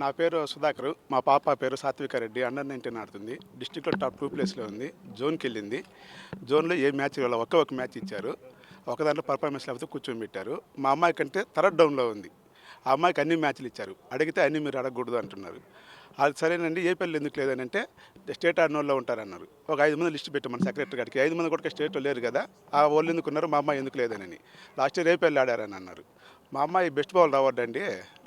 నా పేరు సుధాకర్ మా పాప పేరు సాత్విక రెడ్డి అండర్ నైన్టీన్ ఆడుతుంది. డిస్టిక్లో టాప్ టూ ప్లేస్లో ఉంది జోన్కి వెళ్ళింది. జోన్లో ఏ మ్యాచ్ ఇవ్వాలి ఒకే ఒక మ్యాచ్ ఇచ్చారు. ఒక దాంట్లో పర్ఫార్మెన్స్ లేకపోతే కూర్చొని పెట్టారు. మా అమ్మాయి కంటే థర్డ్ డౌన్లో ఉంది. ఆ అమ్మాయికి అన్ని మ్యాచ్లు ఇచ్చారు. అడిగితే అన్ని మీరు అడగకూడదు అంటున్నారు. అది సరేనండి ఏ పిల్లలు ఎందుకు లేదని అంటే స్టేట్ ఆడిన వాళ్ళు ఉంటారన్నారు. ఒక ఐదు మంది లిస్ట్ పెట్టామని సెక్రటరీ గారికి ఐదు మంది కూడా స్టేట్లో లేరు కదా ఆ వాళ్ళు ఎందుకు ఉన్నారు మా అమ్మాయి ఎందుకు లేదని లాస్ట్ ఇయర్ ఏపీఎల్ ఆడారని అన్నారు. మా అమ్మాయి బెస్ట్ బాల్ అవార్డు అండి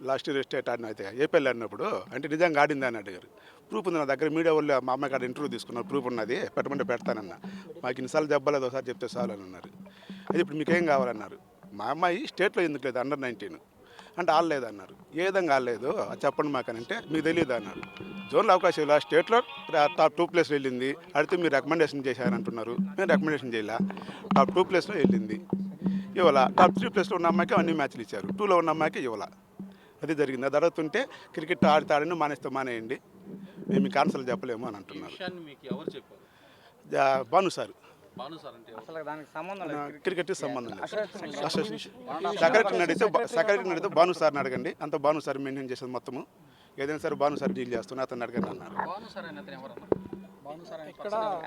లాస్ట్ ఇయర్ స్టేట్ ఆడిన అయితే. ఏపీఎల్ ఆడినప్పుడు అంటే నిజంగా ఆడింది అని అడిగారు. ప్రూఫ్ ఉంది నా దగ్గర మీడియా వాళ్ళు మా అమ్మాయి కాడ ఇంటర్వ్యూ తీసుకున్నారు ప్రూఫ్ ఉన్నది పెట్టమంటే పెడతానన్న. మాకు ఇన్నిసార్లు దెబ్బలేదు ఒకసారి చెప్తే చాలు అని అన్నారు. అది ఇప్పుడు మీకేం కావాలన్నారు? మా అమ్మాయి స్టేట్లో ఎందుకు లేదు అండర్ నైన్టీన్ అంటే ఆడలేదు అన్నారు ఏ విధంగా ఆడలేదు? చెప్పండి మాకు అని అంటే మీకు తెలియదు అన్నారు. జోన్లో అవకాశం ఇలా స్టేట్లో టాప్ టూ ప్లేస్ వెళ్ళింది. అడిగితే మీరు రికమెండేషన్ చేశారంటున్నారు. మేము రికమెండేషన్ చేయాల. టాప్ టూ ప్లేస్లో వెళ్ళింది. ఇవాళ టాప్ త్రీ ప్లేస్లో ఉన్న అమ్మాయికి అన్ని మ్యాచ్లు ఇచ్చారు. టూలో ఉన్న అమ్మాయికి ఇవాళ అది జరిగింది. అది అడుగుతుంటే క్రికెట్ ఆడితే ఆడండి మానేస్తే మానేయండి. మేము మీకు ఆన్సర్లు చెప్పలేము అని అంటున్నారు. భాను సార్. భాను సార్ అంటే ఎవరు? అసలు దానికి సంబంధం సెక్రటరీని అడిగితే సెక్రటరీని అడిగితే భాను సార్ని అడగండి. అంత భాను సార్ మెయింటైన్ చేసేది మొత్తము. ఏదైనా సరే భాను సార్ డీల్ చేస్తున్నా అతను అడగండి అన్నారు.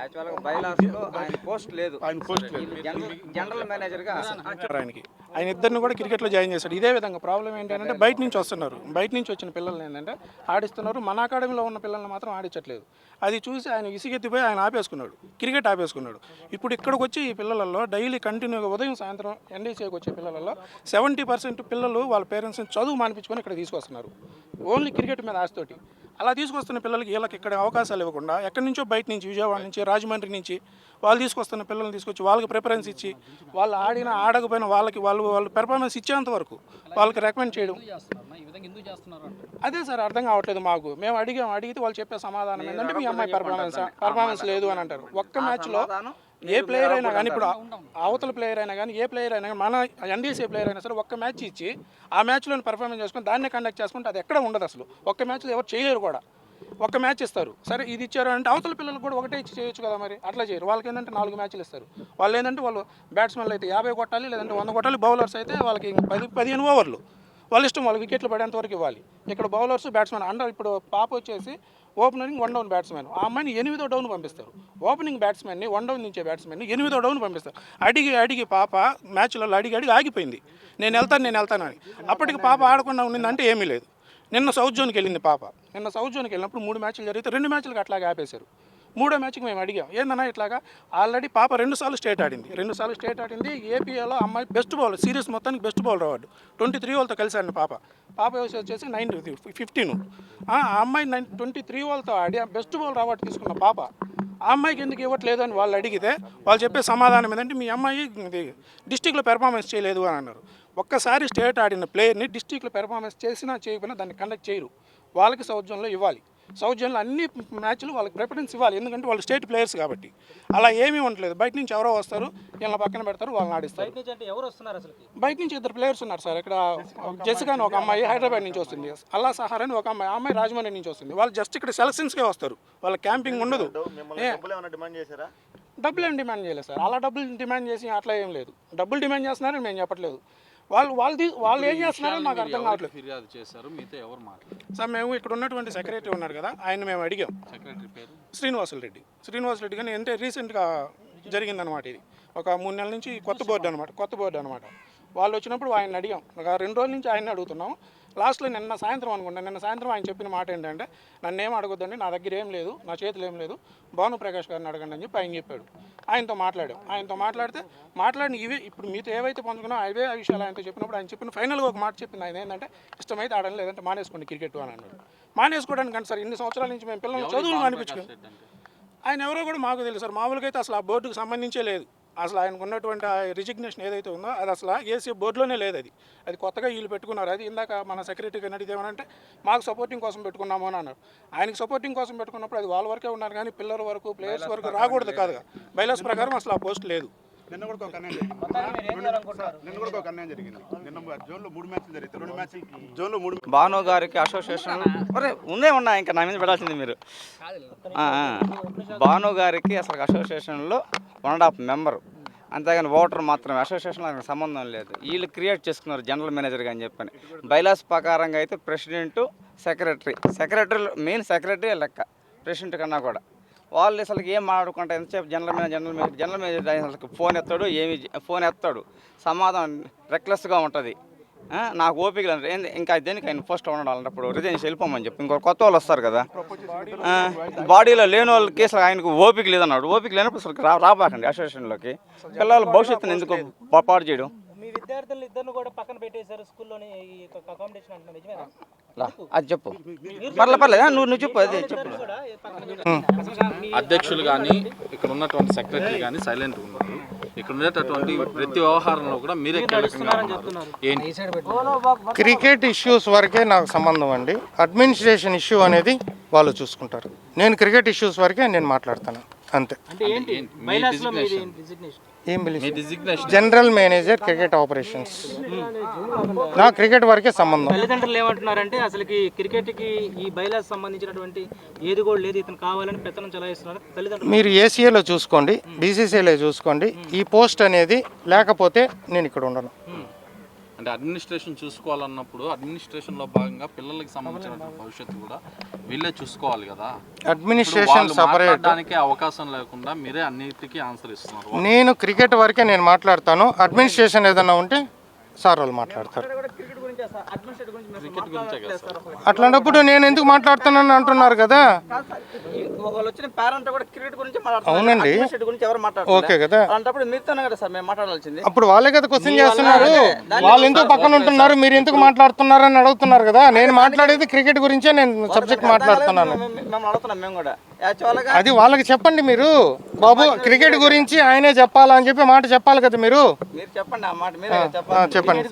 యాక్చువల్గా బైలాస్లో ఆయన పోస్ట్ లేదు. ఆయన పోస్ట్ లేదు. జనరల్ జనరల్ మేనేజర్గా ఆయనకి. ఆయన ఇద్దరిని కూడా క్రికెట్లో జాయిన్ చేశాడు. ఇదే విధంగా ప్రాబ్లం ఏంటంటే బయట నుంచి వస్తున్నారు. బయట నుంచి వచ్చిన పిల్లల్ని ఏంటంటే ఆడిస్తున్నారు. మన అకాడమీలో ఉన్న పిల్లల్ని మాత్రం ఆడించట్లేదు. అది చూసి ఆయన విసిగెత్తిపోయి ఆయన ఆపేసుకున్నాడు. క్రికెట్ ఆపేసుకున్నాడు. ఇప్పుడు ఇక్కడికి వచ్చి ఈ పిల్లలలో డైలీ కంటిన్యూగా ఉదయం సాయంత్రం ఎన్డీసీకి వచ్చే పిల్లలలో సెవెంటీ పర్సెంట్ పిల్లలు వాళ్ళ పేరెంట్స్ని చదువు మానిపించుకొని ఇక్కడ తీసుకొస్తున్నారు. ఓన్లీ క్రికెట్ మీద ఆశతోటి. అలా తీసుకొస్తున్న పిల్లలకి వీళ్ళకి ఇక్కడ అవకాశాలు ఇవ్వకుండా ఎక్కడి నుంచో బయట నుంచి విజయవాడ నుంచి రాజమండ్రి నుంచి వాళ్ళు తీసుకొస్తున్న పిల్లల్ని తీసుకొచ్చి వాళ్ళకి ప్రిఫరెన్స్ ఇచ్చి వాళ్ళు ఆడినా ఆడకపోయినా వాళ్ళకి వాళ్ళు వాళ్ళు పెర్ఫార్మెన్స్ ఇచ్చేంత వరకు వాళ్ళకి రికమెండ్ చేయడం. అదే సార్ అర్థం కావట్లేదు మాకు. మేము అడిగాం అడిగితే వాళ్ళు చెప్పే సమాధానం ఏంటంటే మీ అమ్మాయి పెర్ఫార్మెన్స్ పెర్ఫార్మెన్స్ లేదు అని అంటారు. ఒక్క మ్యాచ్లో ఏ ప్లేయర్ అయినా కానీ ఇప్పుడు అవతల ప్లేయర్ అయినా కానీ ఏ ప్లేయర్ అయినా కానీ మన ఎన్డీసీ ప్లేయర్ అయినా సరే ఒక్క మ్యాచ్ ఇచ్చి ఆ మ్యాచ్లో పెర్ఫార్మెన్స్ చేసుకొని దాన్నే కండక్ట్ చేసుకుంటే అది ఎక్కడ ఉండదు అసలు. ఒక్క మ్యాచ్లో ఎవరు చేయలేరు కూడా. ఒక్క మ్యాచ్ ఇస్తారు. సరే ఇది ఇచ్చారు అంటే అవతల పిల్లలు కూడా ఒకటే ఇచ్చి చేయొచ్చు కదా మరి. అట్లా చేయరు. వాళ్ళకి ఏంటంటే నాలుగు మ్యాచ్లు ఇస్తారు. వాళ్ళు ఏంటంటే వాళ్ళు బ్యాట్స్మెన్లు అయితే యాభై కొట్టాలి లేదంటే వంద కొట్టాలి బౌలర్స్ అయితే వాళ్ళకి పది పదిహేను ఓవర్లు వాళ్ళ ఇష్టం వాళ్ళు వికెట్లు పడేంత వరకు ఇవ్వాలి. ఇక్కడ బౌలర్స్ బ్యాట్స్మెన్ అండర్ ఇప్పుడు పాప వచ్చేసి ఓపెనింగ్ వన్ డౌన్ బ్యాట్స్మెన్ ఆ అమ్మాయిని ఎనిమిదో డౌన్ పంపిస్తారు. ఓపెనింగ్ బ్యాట్స్మెన్ని వన్ డౌన్ నుంచే బ్యాట్స్మెన్ని ఎనిమిదో డౌన్ పంపిస్తారు. అడిగి అడిగి పాప మ్యాచ్లలో అడిగి అడిగి ఆగిపోయింది. నేను వెళ్తాను నేను వెళ్తాను అని. అప్పటికి పాప ఆడకుండా ఉండిందంటే ఏమీ లేదు. నిన్న సౌత్ జోన్కి వెళ్ళింది పాప. నిన్న సౌత్ జోన్కి వెళ్ళినప్పుడు మూడు మ్యాచ్లు జరిగితే రెండు మ్యాచ్లకు అట్లాగే ఆపేశారు. మూడో మ్యాచ్కి మేము అడిగాం. ఏందన్నా ఇట్లాగా? ఆల్రెడీ పాప రెండుసార్లు స్టేట్ ఆడింది. రెండుసార్లు స్టేట్ ఆడింది. ఏపీఏలో అమ్మాయి బెస్ట్ బౌలర్ సిరీస్ మొత్తానికి best bowler award twenty three వాళ్ళతో కలిసి ఆడిన పాప. పాప వయసు వచ్చేసి నైన్ ఫిఫ్టీన్ ఆ అమ్మాయి నైన్ ట్వంటీ త్రీ వాళ్ళతో ఆడి బెస్ట్ బౌలర్ అవార్డు తీసుకున్న పాప ఆ అమ్మాయికి ఎందుకు ఇవ్వట్లేదు అని వాళ్ళు అడిగితే వాళ్ళు చెప్పే సమాధానం ఏంటంటే మీ అమ్మాయి డిస్టిక్లో పెర్ఫార్మెన్స్ చేయలేదు అని అన్నారు. ఒక్కసారి స్టేట్ ఆడిన ప్లేయర్ని డిస్టిక్లో పెర్ఫార్మెన్స్ చేసినా చేయకపోయినా దాన్ని కండక్ట్ చేయరు. వాళ్ళకి సౌజన్యంలో ఇవ్వాలి. సౌత్ జోన్లో అన్ని మ్యాచ్లు వాళ్ళకి ప్రిఫరెన్స్ ఇవ్వాలి. ఎందుకంటే వాళ్ళు స్టేట్ ప్లేయర్స్ కాబట్టి. అలా ఏమీ ఉండలేదు బయట నుంచి ఎవరో వస్తారు వీళ్ళ పక్కన పెడతారు వాళ్ళని ఆడిస్తారు. నుంచి అంటే ఎవరు వస్తున్నారు అసలు బయట నుంచి ఇద్దరు ప్లేయర్స్ ఉన్నారు సార్. ఇక్కడ జెసికా అని ఒక అమ్మాయి హైదరాబాద్ నుంచి వస్తుంది. అల్లా సహార్ అని ఒక అమ్మాయి. అమ్మాయి రాజమండ్రి నుంచి వస్తుంది. వాళ్ళు జస్ట్ ఇక్కడ సెలక్షన్స్కే వస్తారు. వాళ్ళ క్యాంపింగ్ ఉండదు. ఏ, డిమాండ్ చేశారా? డబ్బులు ఏం డిమాండ్ చేయలేదు సార్. అలా డబ్బులు డిమాండ్ చేసి అట్లా ఏం లేదు. డబ్బులు డిమాండ్ చేస్తున్నారని మేము చెప్పట్లేదు. వాళ్ళు వాళ్ళు వాళ్ళు ఏం చేస్తున్నారో మాకు అర్థం కావట్లేదు. ఫిర్యాదు చేశారు? మీతో ఎవరు మాట్లాడారు? సార్ మేము ఇక్కడ ఉన్నటువంటి సెక్రటరీ ఉన్నారు కదా ఆయన మేము అడిగాం. సెక్రటరీ పేరు? శ్రీనివాసులు రెడ్డి. శ్రీనివాసులు రెడ్డి కానీ అంటే రీసెంట్గా జరిగిందనమాట ఇది. ఒక మూడు నెలల నుంచి కొత్త బోర్డు అనమాట కొత్త బోర్డు అనమాట వాళ్ళు వచ్చినప్పుడు ఆయన అడిగాం. ఒక రెండు రోజుల నుంచి ఆయన అడుగుతున్నాం. లాస్ట్లో నిన్న సాయంత్రం అనుకుంటా నిన్న సాయంత్రం ఆయన చెప్పిన మాట ఏంటంటే నన్ను ఏం అడగొద్దండి నా దగ్గర ఏం లేదు నా చేతిలో ఏం లేదు భాను ప్రకాష్ గారిని అడగండి అని చెప్పి ఆయన చెప్పాడు. ఆయనతో మాట్లాడాం. ఆయనతో మాట్లాడితే మాట్లాడిన ఇవే ఇప్పుడు మీతో ఏవైతే పంచుకున్నా అవే ఆ విషయాలు ఆయనతో చెప్పినప్పుడు ఆయన చెప్పిన ఫైనల్గా ఒక మాట చెప్పింది. ఆయన ఏంటంటే ఇష్టమైతే ఆడండి లేదంటే మానేసుకోండి క్రికెట్ అని అన్నాడు. మానేసుకోవడానికి అంటే సార్ ఇన్ని సంవత్సరాల నుంచి మేము పిల్లల్ని చదువులు అనిపించుకుని రెడ్డి అంటే? ఆయన ఎవరో కూడా మాకు తెలుసు సార్. మామూలుగా అయితే అసలు ఆ బోర్డుకు సంబంధించే లేదు. అసలు ఆయనకు ఉన్నటువంటి ఆ రిజిగ్నేషన్ ఏదైతే ఉందో అది అసలు ఏసీ బోర్డులోనే లేదు అది. అది కొత్తగా వీళ్ళు పెట్టుకున్నారు. అది ఇందాక మన సెక్రటరీకి అడిగితే ఏమనంటే మాకు సపోర్టింగ్ కోసం పెట్టుకున్నాము అని అన్నారు. ఆయనకి సపోర్టింగ్ కోసం పెట్టుకున్నప్పుడు అది వాళ్ళ వరకే ఉన్నారు కానీ పిల్లల వరకు ప్లేయర్స్ వరకు రాకూడదు కాదుగా. బైలాస్ ప్రకారం అసలు ఆ పోస్ట్ లేదు. నిన్న కూడా ఒక అన్యాయం జరిగింది. నిన్న కూడా ఒక అన్యాయం జరిగింది. నిన్న జోన్లో మూడు మ్యాచ్లు జరిగితే రెండు మ్యాచ్లు జోన్లో మూడు భాను గారికి అసోసియేషన్ ఉందే ఉన్నా ఇంకా నా మీద పెట్టాల్సింది మీరు. భాను గారికి అసలు అసోసియేషన్లో వన్ అండ్ హాఫ్ మెంబర్ అంతేగాని ఓటర్ మాత్రం అసోసియేషన్ నాకు సంబంధం లేదు. వీళ్ళు క్రియేట్ చేసుకున్నారు జనరల్ మేనేజర్గా అని చెప్పని. బైలాస్ ప్రకారంగా అయితే president secretary secretary main secretary లెక్క. ప్రెసిడెంట్ కన్నా కూడా. వాళ్ళు అసలు ఏం మాట్లాడుకుంటే ఎంతసేపు జనరల్ మీద జనరల్ మీద జనరల్ మీద అసలు ఫోన్ ఎత్తాడు ఏమి ఫోన్ ఎత్తాడు. సమాధానం రెక్లెస్గా ఉంటుంది. నాకు ఓపిక లేదు. ఏంది ఇంకా దేనికి ఆయన ఫస్ట్ ఉండాలన్నప్పుడు అలాంటప్పుడు రిజైన్ వెళ్ళిపోమని చెప్పి ఇంకో కొత్త వాళ్ళు వస్తారు కదా. బాడీలో లేని వాళ్ళకి అసలు ఆయనకు ఓపిక లేదన్నాడు. ఓపిక లేనప్పుడు అసలు రా రాబాకండి అసోసియేషన్లోకి పిల్లల భవిష్యత్తుని ఎందుకు పాడు చేయడం? మీ విద్యార్థులు ఇద్దరు కూడా పక్కన స్కూల్లోని ఈ అకామిడేషన్ నిజమేనా? అది చెప్పు. పర్లే పర్లేదు నువ్వు నువ్వు చెప్పు అదే చెప్పు. అధ్యక్షులు కానీ ఇక్కడ ఉన్నటువంటి సెక్రటరీ కానీ సైలెంట్ ఉన్నారు. ఇక్కడ ఉండేటటువంటి ప్రతి వ్యవహారంలో కూడా మీరే క్రికెట్ ఇష్యూస్ వరకే నాకు సంబంధం అండి. అడ్మినిస్ట్రేషన్ ఇష్యూ అనేది వాళ్ళు చూసుకుంటారు. నేను క్రికెట్ ఇష్యూస్ వరకే నేను మాట్లాడతాను అంతే. ఏం పిలిచి జనరల్ మేనేజర్ క్రికెట్ ఆపరేషన్స్ నా క్రికెట్ వరకే సంబంధం. తల్లిదండ్రులు ఏమంటున్నారంటే అసలుకి క్రికెట్కి ఈ బైలాస్ సంబంధించినటువంటి ఏది కూడా లేదు ఇతను కావాలని పెత్తనం చలాయిస్తున్నారు తల్లిదండ్రులు. మీరు ఏసీఏలో చూసుకోండి బీసీసీలో చూసుకోండి ఈ పోస్ట్ అనేది లేకపోతే నేను ఇక్కడ ఉండను. అంటే అడ్మినిస్ట్రేషన్ చూసుకోవాలన్నప్పుడు అడ్మినిస్ట్రేషన్లో భాగంగా పిల్లలకి సంబంధించిన భవిష్యత్తు కూడా వీళ్ళే చూసుకోవాలి కదా. అడ్మినిస్ట్రేషన్ సపరేట్ అవకాశం లేకుండా మీరే అన్నిటికీ ఆన్సర్ ఇస్తున్నారు. నేను క్రికెట్ వరకే నేను మాట్లాడతాను. అడ్మినిస్ట్రేషన్ ఏదన్నా ఉంటే సార్ వాళ్ళు మాట్లాడతారు. అట్లాంటప్పుడు నేను ఎందుకు మాట్లాడుతున్నాను అంటున్నారు కదా? ఒకళ్ళు వచ్చిన పేరెంట్ కూడా క్రికెట్ గురించి అవునండి. మాట్లాడుతున్నారు గురించి ఎవరు మాట్లాడుతున్నారు ఓకే కదా. అప్పుడు వాళ్ళే కదా క్వశ్చన్ చేస్తున్నారు. వాళ్ళు ఎందుకు పక్కన ఉంటున్నారు? మీరు ఎందుకు మాట్లాడుతున్నారు అని అడుగుతున్నారు కదా. నేను మాట్లాడేది క్రికెట్ గురించే నేను సబ్జెక్ట్ మాట్లాడుతున్నాను. మేము అడుగుతున్నాం మేము కూడా. యాక్చువల్గా అది వాళ్ళకి చెప్పండి మీరు. బాబు క్రికెట్ గురించి ఆయనే చెప్పాలా అని చెప్పి మాట చెప్పాలి కదా మీరు? మీరు చెప్పండి ఆ మాట మీరే ఆ, చెప్పాలి. చెప్పండి.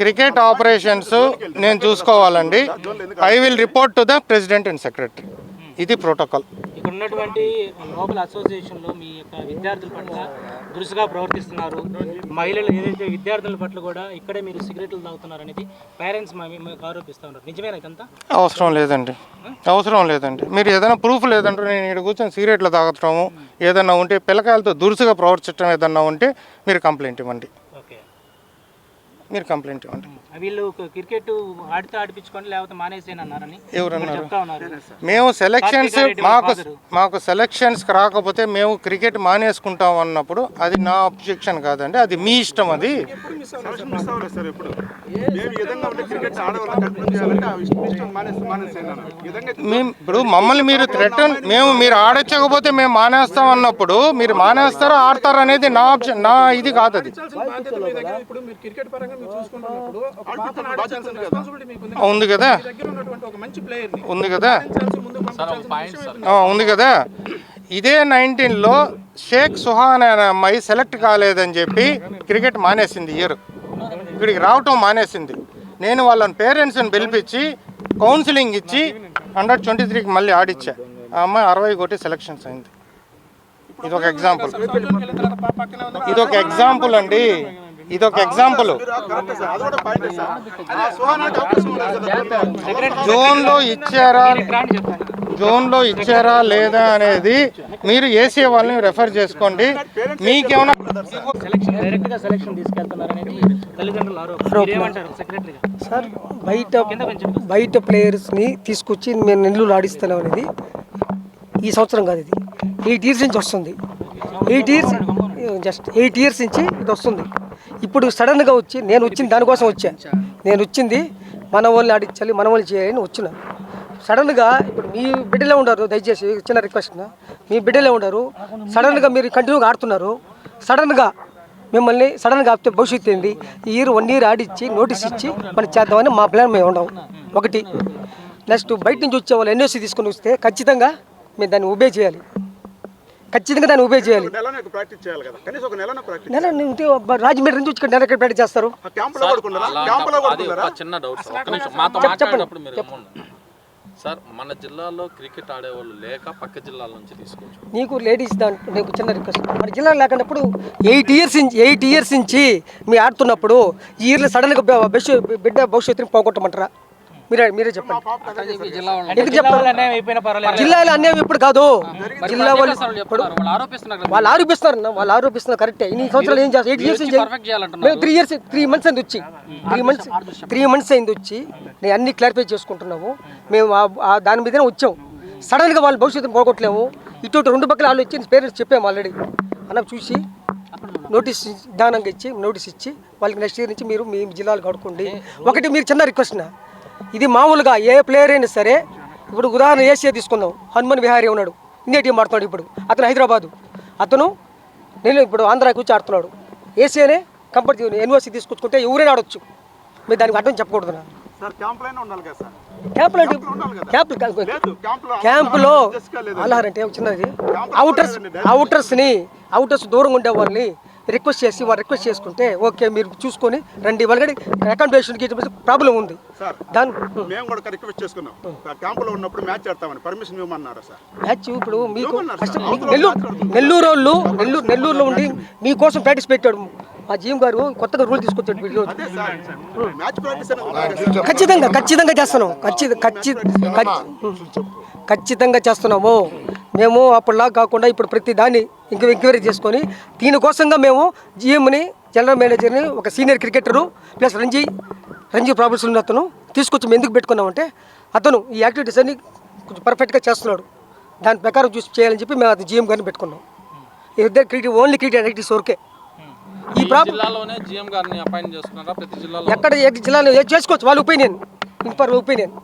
క్రికెట్ ఆపరేషన్స్ నేను చూసుకోవాలండి. I will report to the president and secretary ఇది ప్రోటోకాల్ ఇక్కడ ఉన్నటువంటి లోకల్ అసోసియేషన్లో మీ యొక్క విద్యార్థుల పట్ల దురుసుగా ప్రవర్తిస్తున్నారు. మహిళలు ఏదైతే విద్యార్థుల పట్ల కూడా ఇక్కడే మీరు సిగరెట్లు తాగుతున్నారు అనేది పేరెంట్స్ ఆరోపిస్తూ ఉన్నారు. నిజమేనా ఇదంతా? అవసరం లేదండి. అవసరం లేదండి. మీరు ఏదైనా ప్రూఫ్ లేదంటే నేను ఇక్కడ కూర్చొని సిగరెట్లు తాగటము ఏదన్నా ఉంటే పిల్లకాయలతో దురుసుగా ప్రవర్తించడం ఏదన్నా ఉంటే మీరు కంప్లైంట్ ఇవ్వండి. ఓకే. మీరు కంప్లైంట్ ఇవ్వండి. వీళ్ళు క్రికెట్ ఆడితే ఆడిపించుకోండి లేకపోతే ఎవరన్నారు మేము సెలక్షన్స్ మాకు. మాకు సెలక్షన్స్కి రాకపోతే మేము క్రికెట్ మానేసుకుంటాం అన్నప్పుడు అది నా అబ్జెక్షన్ కాదండి అది మీ ఇష్టం అది. సార్? ఎప్పుడు? మేము ఇప్పుడు మమ్మల్ని మీరు థ్రెటన్ మేము మీరు ఆడొచ్చకపోతే మేము మానేస్తాం అన్నప్పుడు మీరు మానేస్తారో ఆడతారో అనేది నా ఆప్షన్ నా ఇది కాదు అది ఉంది కదా. మీ దగ్గర ఉన్నటువంటి ఒక మంచి ప్లేయర్ని ఉంది కదా? ఉంది కదా? ఇదే నైన్టీన్లో షేక్ సుహాన్ అనే అమ్మాయి సెలెక్ట్ కాలేదని చెప్పి క్రికెట్ మానేసింది ఇయర్. ఇక్కడికి రావటం మానేసింది. నేను వాళ్ళని పేరెంట్స్ని పిలిపించి కౌన్సిలింగ్ ఇచ్చి అండర్ ట్వంటీ త్రీకి మళ్ళీ ఆడిచ్చా. ఆ అమ్మాయి అరవై కొట్టి సెలక్షన్స్ అయింది. ఇది ఒక ఎగ్జాంపుల్ సంవత్సరానికి వెళ్ళిన తర్వాత పా- పక్కనే ఉన్న ఇది ఒక ఎగ్జాంపుల్ అండి. ఇది ఒక ఎగ్జాంపుల్ జోన్లో ఇచ్చారా? జోన్లో ఇచ్చారా లేదా అనేది మీరు ఏసీ వాళ్ళని రెఫర్ చేసుకోండి. మీకేమైనా సార్? బయట బయట ప్లేయర్స్ని తీసుకొచ్చి మేము నెల్లూరు ఆడిస్తున్నాం అనేది ఈ సంవత్సరం కాదు ఇది. ఎయిట్ ఇయర్స్ నుంచి వస్తుంది. Eight years just eight years నుంచి ఇది వస్తుంది. ఇప్పుడు సడన్గా వచ్చి నేను వచ్చింది దానికోసం వచ్చాను నేను వచ్చింది మన వాళ్ళని ఆడించాలి మన వాళ్ళు చేయాలని వచ్చినాను సడన్గా ఇప్పుడు మీ బిడ్డలే ఉండరు దయచేసి చిన్న రిక్వెస్ట్ మీ బిడ్డలే ఉండరు సడన్గా మీరు కంటిన్యూగా ఆడుతున్నారు. సడన్గా మిమ్మల్ని సడన్గా ఆపితే భవిష్యత్తు ఏంది? ఈ ఇయర్ వన్ ఇయర్ ఆడిచ్చి నోటీస్ ఇచ్చి మనం చేద్దామని మా ప్లాన్ మేము ఉండవు ఒకటి నెక్స్ట్ బయట నుంచి వచ్చే వాళ్ళు ఎన్ఓసి తీసుకొని వస్తే ఖచ్చితంగా మేము దాన్ని ఉబే చేయాలి. ఖచ్చితంగా దాన్ని ఉబే చేయాలి. నెలనే ప్రాక్టీస్ చేయాలి కదా. కనీసం ఒక నెలన ప్రాక్టీస్ నెల ఉంటే రాజమండ్రి నుంచి వచ్చి నెల ఎక్కడ చేస్తారు? చిన్న డౌట్ సార్. ఒక్క నిమిషం. మాతో మాట్లాడినప్పుడు మీరు ఏమన్నారు సార్ మన జిల్లాలో క్రికెట్ ఆడేవాళ్ళు లేక పక్క జిల్లాల నుంచి తీసుకోవచ్చు నీకు లేడీస్ దాంట్లో నీకు చిన్న రిక్వెస్ట్ మన జిల్లా లేకున్నప్పుడు ఎయిట్ ఇయర్స్ నుంచి ఎయిట్ ఇయర్స్ నుంచి మీ ఆడుతున్నప్పుడు ఈ ఇయర్లో సడన్గా బిడ్డ భవిష్యత్తుని పోగొట్టమంటారా? మీరే మీరే చెప్పండి. ఎందుకు చెప్తారు జిల్లాలో అన్యాయం ఇప్పుడు కాదు. జిల్లా వాళ్ళు వాళ్ళు ఆరోపిస్తున్నారు వాళ్ళు ఆరోపిస్తున్నారు కరెక్టే ఇన్ని సంవత్సరాలు ఏం చేస్తారు? ఎయిట్ ఇయర్స్ మేము త్రీ ఇయర్స్ త్రీ మంత్స్ అయింది వచ్చి. త్రీ మంత్స్ త్రీ మంత్స్ అయింది వచ్చి. నేను అన్ని క్లారిఫై చేసుకుంటున్నాము. మేము దాని మీదనే వచ్చాం. సడన్గా వాళ్ళ భవిష్యత్తును పోగొట్టలేము. ఇటు రెండు పక్కల వాళ్ళు వచ్చి పేరెంట్స్ చెప్పాము ఆల్రెడీ అన్న చూసి నోటీస్ దానంగా ఇచ్చి నోటీస్ ఇచ్చి వాళ్ళకి నెక్స్ట్ ఇయర్ నుంచి మీరు మీ జిల్లాలు కడుక్కోండి. ఒకటి మీరు చిన్న రిక్వెస్ట్ నా. ఇది మామూలుగా ఏ ప్లేయర్ అయినా సరే ఇప్పుడు ఉదాహరణ ఏసీఏ తీసుకుందాం. హనుమన్ విహారీ ఉన్నాడు. ఇండియా టీం ఆడుతున్నాడు ఇప్పుడు. అతను హైదరాబాదు. అతను నేను ఇప్పుడు ఆంధ్రాకి వచ్చి ఆడుతున్నాడు. ఏసీఏనే కంపల్సరీ యూనివర్సిటీ తీసుకొచ్చుకుంటే ఎవరైనా ఆడొచ్చు. మీరు దానికి అర్థం చెప్పకూడదు క్యాంపులో అంటే క్యాంపులో అలారంటే చిన్నది అవుటర్స్ అవుటర్స్ని అవుటర్స్ దూరంగా ఉండే వాళ్ళని రిక్వెస్ట్ చేసి వాళ్ళు రిక్వెస్ట్ చేసుకుంటే ఓకే మీరు చూసుకొని రండి. వాళ్ళకి అకామిడేషన్కి ప్రాబ్లం ఉంది. సార్ దాని మేము కూడా రిక్వెస్ట్ చేసుకున్నాం. క్యాంపులో ఉన్నప్పుడు మ్యాచ్ ఆడతామని పర్మిషన్ ఇవ్వమన్నారా సార్? మ్యాచ్ ఇప్పుడు మీకు నెల్లూరు నెల్లూరు వాళ్ళు నెల్లూరు నెల్లూరులో ఉండి మీకోసం ప్రాక్టీస్ పెట్టాడు. మా జీఎం గారు కొత్తగా రూల్ తీసుకొచ్చాడు. ఖచ్చితంగా ఖచ్చితంగా చేస్తున్నాం. ఖచ్చితంగా ఖచ్చితంగా చేస్తున్నాము. మేము అప్పటిలా కాకుండా ఇప్పుడు ప్రతి దాన్ని ఇంక ఎంక్వైరీ చేసుకొని దీనికోసంగా మేము జిఎంని జనరల్ మేనేజర్ని ఒక senior cricketer plus Ranji Ranji problems ఉన్న అతను తీసుకొచ్చి మేము ఎందుకు పెట్టుకున్నామంటే అతను ఈ యాక్టివిటీస్ అన్ని కొంచెం పర్ఫెక్ట్గా చేస్తున్నాడు. దాని ప్రకారం చూసి చేయాలని చెప్పి మేము అది జిఎం గారిని పెట్టుకున్నాం. ఇద్దరు cricket only cricket activities okay ఈ ఈ జిల్లాలోనే జిఎం గారిని అపాయింట్ చేసుకున్నారా? ప్రతి జిల్లాలో? ఎక్కడ ఏ జిల్లాలో ఏది చేసుకోవచ్చు వాళ్ళ ఒపీనియన్ ఇన్పర్ ఒపీనియన్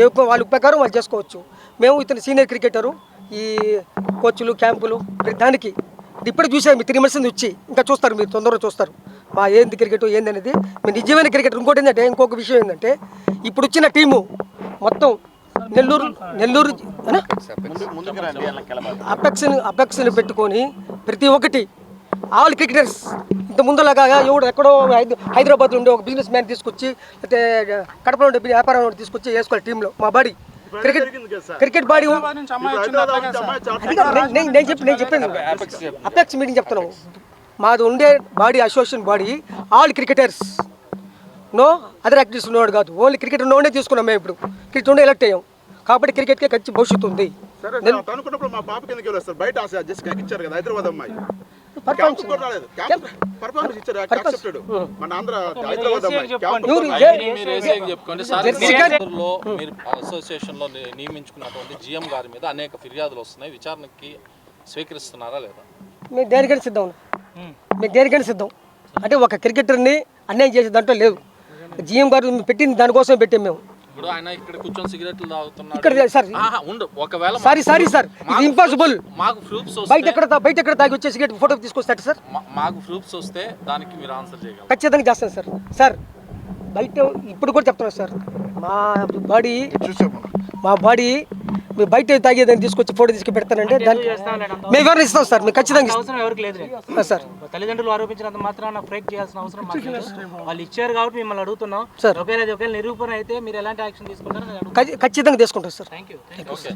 ఏ వాళ్ళ ప్రకారం వాళ్ళు చేసుకోవచ్చు. మేము ఇతను సీనియర్ క్రికెటరు ఈ కోచ్లు క్యాంపులు ప్రతి దానికి ఇప్పుడు చూసారు మీరు త్రీ మంత్స్ నుంచి వచ్చి. ఇంకా చూస్తారు మీరు తొందరగా చూస్తారు. మా ఏంది క్రికెట్ ఏంది అనేది. నిజమైన క్రికెట్ ఇంకోటి ఏంటంటే ఇంకొక విషయం ఏంటంటే ఇప్పుడు వచ్చిన టీము మొత్తం నెల్లూరు నెల్లూరు అనా? అపెక్స్ని అపెక్స్ని పెట్టుకొని ప్రతి ఒక్కటి ఆల్ క్రికెటర్స్ ఇంత ముందులాగా ఎవడు ఎక్కడో హైదరాబాద్లో హైదరాబాద్ ఉండే ఒక బిజినెస్ మ్యాన్ తీసుకొచ్చి అయితే కడపలో ఉండే వ్యాపారం తీసుకొచ్చి వేసుకోవాలి టీంలో. మా బాడీ క్రికెట్ క్రికెట్ బాడీ నేను- చెప్పి నేను చెప్పాను అపెక్స్ మీటింగ్ చెప్తున్నాం. మాది ఉండే body association body all cricketers no other activities ఉన్నవాడు కాదు. ఓన్లీ క్రికెట్ ఉన్నవాడే తీసుకున్నాం మేము ఇప్పుడు. క్రికెట్ ఉండే ఎలక్ట్ అయ్యాం. కాబట్టి క్రికెట్కే ఖర్చు భవిష్యత్తు ఉంది. అనుకున్నప్పుడు మా పాప కిందకి వెళ్ళారు సార్ బయట ఇచ్చారు కదా హైదరాబాద్ అమ్మాయి. అసోసియేషన్లో నియమించుకున్నటువంటి జిఎం గారి మీద అనేక ఫిర్యాదులు వస్తున్నాయి. విచారణకి స్వీకరిస్తున్నారా లేదా? మేము దేనికైనా సిద్ధం. మేము. దేనికైనా సిద్ధం. అంటే ఒక క్రికెటర్ని అన్యాయం చేసే దాంట్లో లేదు జిఎం గారు పెట్టింది దానికోసం పెట్టాం మేము. ఇప్పుడు ఆయన ఇక్కడ కూర్చొని సిగరెట్లు తాగుతున్నాడు. ఇక్కడ సార్ ఉండు. ఒకవేళ మా- సారీ సారీ సార్ ఇది ఇంపాసిబుల్ మాకు ప్రూఫ్స్ బయట ఎక్కడ బయట ఎక్కడ తాగి వచ్చే సిగరెట్ ఫోటో తీసుకొస్తాడు సార్? మాకు ప్రూఫ్స్ వస్తే దానికి మీరు ఆన్సర్ చేయగలరు. ఖచ్చితంగా చేస్తాను సార్. సార్ బయట ఇప్పుడు కూడా చెప్తున్నాను సార్. మా బాడీ మా బాడీ బయట తాగేదాన్ని తీసుకొచ్చి ఫోటో తీసుకు పెడతానంటే దానికి మేము వివరణ ఇస్తాం సార్ మేము ఖచ్చితంగా అవసరం ఎవరికి లేదు సార్. తల్లిదండ్రులు ఆరోపించినంత మాత్రాన బ్రేక్ చేయాల్సిన అవసరం మాకు లేదు. వాళ్ళు ఇచ్చారు కాబట్టి మిమ్మల్ని అడుగుతున్నాం. సార్. ఒకవేళ ఒకవేళ నిరూపణ అయితే మీరు ఎలాంటి యాక్షన్ తీసుకుంటారో ఖచ్చితంగా తీసుకుంటాం సార్. Thank you okay